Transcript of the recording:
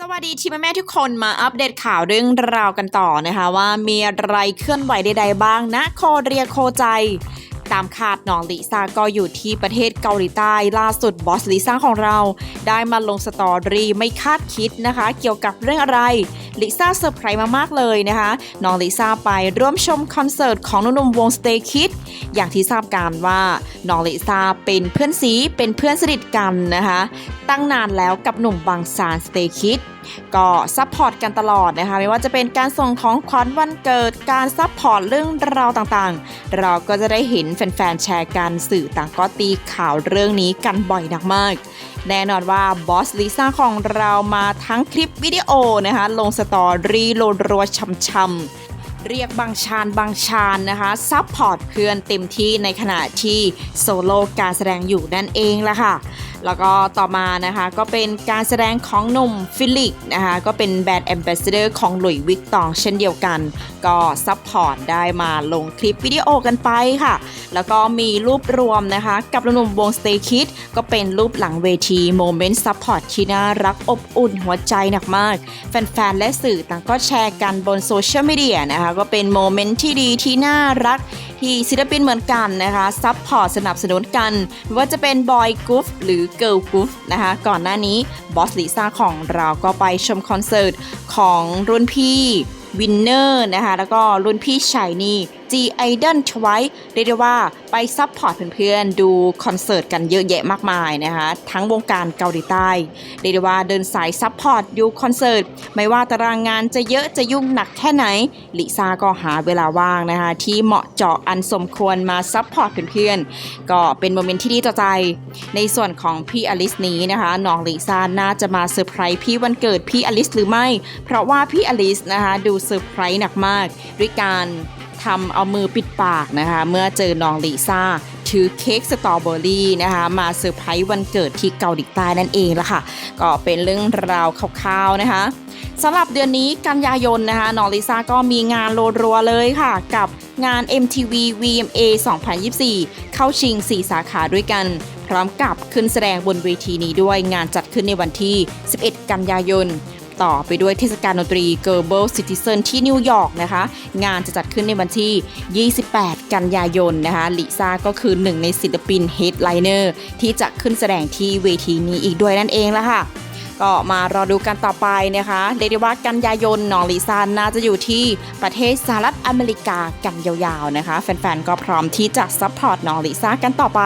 สวัสดีทีมแม่ทุกคนมาอัปเดตข่าวเรื่องราวกันต่อนะคะ ว่ามีอะไรเคลื่อนไหวใดๆบ้างนะโคเรียโคใจ ตามคาดน้องลิซ่าก็อยู่ที่ประเทศเกาหลีใต้ล่าสุดบอสลิซ่าของเรา ได้มาลงสตอรี่ไม่คาดคิดนะคะ เกี่ยวกับเรื่องอะไรลิซ่าเซอร์ไพรส์มามากเลยนะคะ น้องลิซ่าไปร่วมชมคอนเสิร์ตของนุ่มๆวง Stay Kids อย่างที่ทราบกันว่าน้องลิซ่าเป็นเพื่อนซีเป็นเพื่อนสนิทกันนะคะ ตั้งนานแล้วกับหนุ่มบางซาน Stay Kids ก็ซัพพอร์ตกันตลอดนะคะ ไม่ว่าจะเป็นการส่งของขวัญวันเกิดการซัพพอร์ตเรื่องราวต่างๆ เราก็จะได้เห็นแฟนๆแชร์กันสื่อต่างก็ตีข่าวเรื่องนี้กันบ่อยนักมาก แน่นอนว่าบอสลิซ่าของเรามาทั้งคลิปวิดีโอนะคะ ลงสตอรี่โลดรัวช่ำๆ เรียกบางชานบางชานนะคะซัพพอร์ตเพื่อนเต็มที่ในขณะที่โซโล่การแสดงอยู่นั่นเองละค่ะ แล้วก็ต่อมานะคะก็เป็นการแสดงของหนุ่มฟิลิกนะคะก็เป็นแบรนด์แอมบ s สเดอร์ของหลุยส์วิกตองเช่นเดียวกัน ก็ซัพพอร์ตได้มาลงคลิปวิดีโอกันไปค่ะ แล้วก็มีรูปรวมนะคะกับหนุ่มวง Stay Kids ก็เป็นรูปหลังเวทีโมเมนต์ซัพพอร์ตที่น่ารักอบอุ่นหัวใจหนักมาก แฟนๆและสื่อต่างก็แชร์กันบนโซเชียลมีเดียนะคะก็เป็นโมเมนต์ที่ดีที่น่ารักที่ศิลปินเหมือนกันนะคะซัพพอร์ตสนับสนุนกันว่าจะเป็นบอยกรุฟหรือเกิ l ลกรุฟนะคะก่อนหน้านี้บอสลิซ่าของเราก็ไปชมคอนเสิร์ตของรุ่นพี่วินเนอร์นะคะแล้วก็รุ่นพี่ชายนี่ G Idol ทไว้เรียกได้ว่าไปซัพพอร์ตเพื่อนๆ ดูคอนเสิร์ตกันเยอะแยะมากมายนะคะทั้งวงการเกาหลีใต้ เรียกได้ว่าเดินสายซัพพอร์ตดูคอนเสิร์ต ไม่ว่าตารางงานจะเยอะจะยุ่งหนักแค่ไหน ลิซ่าก็หาเวลาว่างนะคะที่เหมาะเจาะอันสมควรมาซัพพอร์ตเพื่อนๆ ก็เป็นโมเมนต์ที่ดีต่อใจ ในส่วนของพี่อลิสนี้นะคะน้องลิซ่าน่าจะมาเซอร์ไพรส์พี่วันเกิดพี่อลิสหรือไม่ เพราะว่าพี่อลิสนะคะดูเซอร์ไพรส์หนักมาก ด้วยการ ทำเอามือปิดปากนะคะ เมื่อเจอน้องลิซ่าถือเค้กสตรอเบอรี่นะคะ มาเซอร์ไพรส์วันเกิดที่เกาหลีใต้นั่นเองละค่ะ ก็เป็นเรื่องราวคร่าวๆนะคะสำหรับเดือนนี้กันยายนนะคะน้องลิซ่าก็มีงานโลดรัวเลยค่ะ กับงาน MTV VMA 2024 เข้าชิง 4 สาขาด้วยกัน พร้อมกับขึ้นแสดงบนเวทีนี้ด้วยงานจัดขึ้นในวันที่ 11 กันยายน ต่อไปด้วยเทศกาลดนตรี Global Citizen ที่นิวยอร์กนะคะ งานจะจัดขึ้นในวันที่ 28 กันยายนนะคะลิซ่าก็คือหนึ่งในศิลปิน Headliner ที่จะขึ้นแสดงที่เวทีนี้อีกด้วยนั่นเองละค่ะก็มารอดูกันต่อไปนะคะเรียกได้ว่ากันยายนน้องลิซ่าน่าจะอยู่ที่ประเทศสหรัฐอเมริกากันยาวๆนะคะ แฟนๆ ก็พร้อมที่จะซัพพอร์ตน้องลิซ่ากันต่อไป